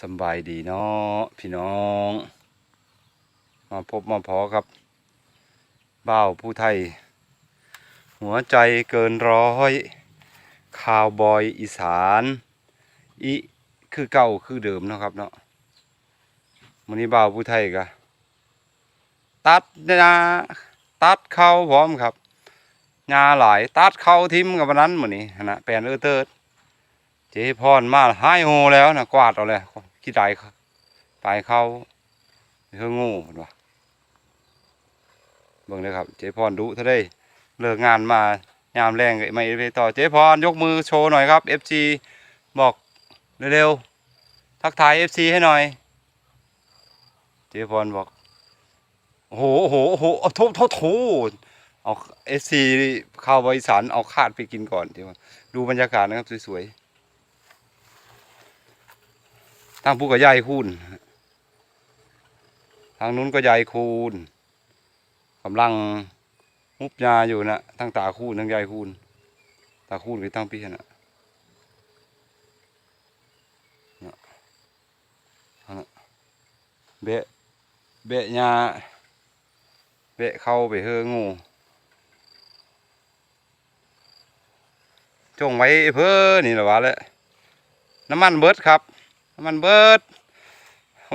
สบายดีเนาะพี่น้อง มาพบมาพอครับบ่าวผู้ไทย หัวใจเกินร้อยข่าวบอยอีสานอีคือเก่าคือเดิมเนาะครับเนาะวันนี้บ่าวผู้ไทยกะตัดนาตัดเข้าพร้อมครับงาหลายตัดเข้าทิมกับวันนั้นมื้อนี้หั่นะแปลนเออเติร์ดเจ๊พรมาหายโหแล้วนะกวาดเอาเลย ขี้ตายตายเข้าเฮืองูเห็นปะเบิ่งเลยครับ เจ๊พรดุเท่าได้เลิกงานมายามแรงไม่ไปต่อเจ๊พรยกมือโชว์หน่อยครับ FC บอกเร็วๆทักทาย FC ให้หน่อย เจ๊พรบอกโอ้โหโอ้โหโอ้โหเอาโทษโทษโทษเอา FC เข้าบริษัทเอาคาดไปกินก่อนเดี๋ยวดูบรรยากาศนะครับสวยๆ ทางผู้ก็ยายคูณทางนู้นก็ยายคูณกำลังมุบยาอยู่นะทั้งตาคูณทั้งยายคูณตาคูณกับทั้งพี่นะเบะเบะยาเบะเข้าไปเฮองูจงไว้เพื่อนี่แหละวะแหละน้ำมันเบิดครับ มันเบิด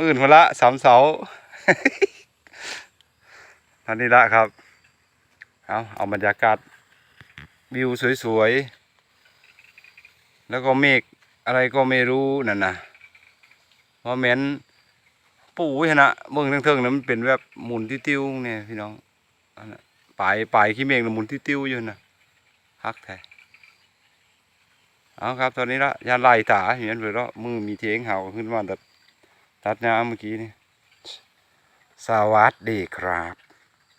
อื่นคนละสามเสาอันนี้ละครับ เอาเอาบรรยากาศวิวสวยๆ แล้วก็เมฆอะไรก็ไม่รู้นั่นนะเพราะเหม็นปู้ยนะเมืองเทิงๆนั้นมันเป็นแบบหมุนติ้วๆเนี่ยพี่น้องอันน่ะปลายปลายขี้เมฆน่ะหมุนติ้วๆอยู่นะฮักแท้ เอาครับ ตอนนี้ละยาไล่ตาเห็นเพื่อแล้วมือมีเทงเห่าขึ้นมาตัดตัดน้ำเมื่อกี้นี่สวัสดีครับ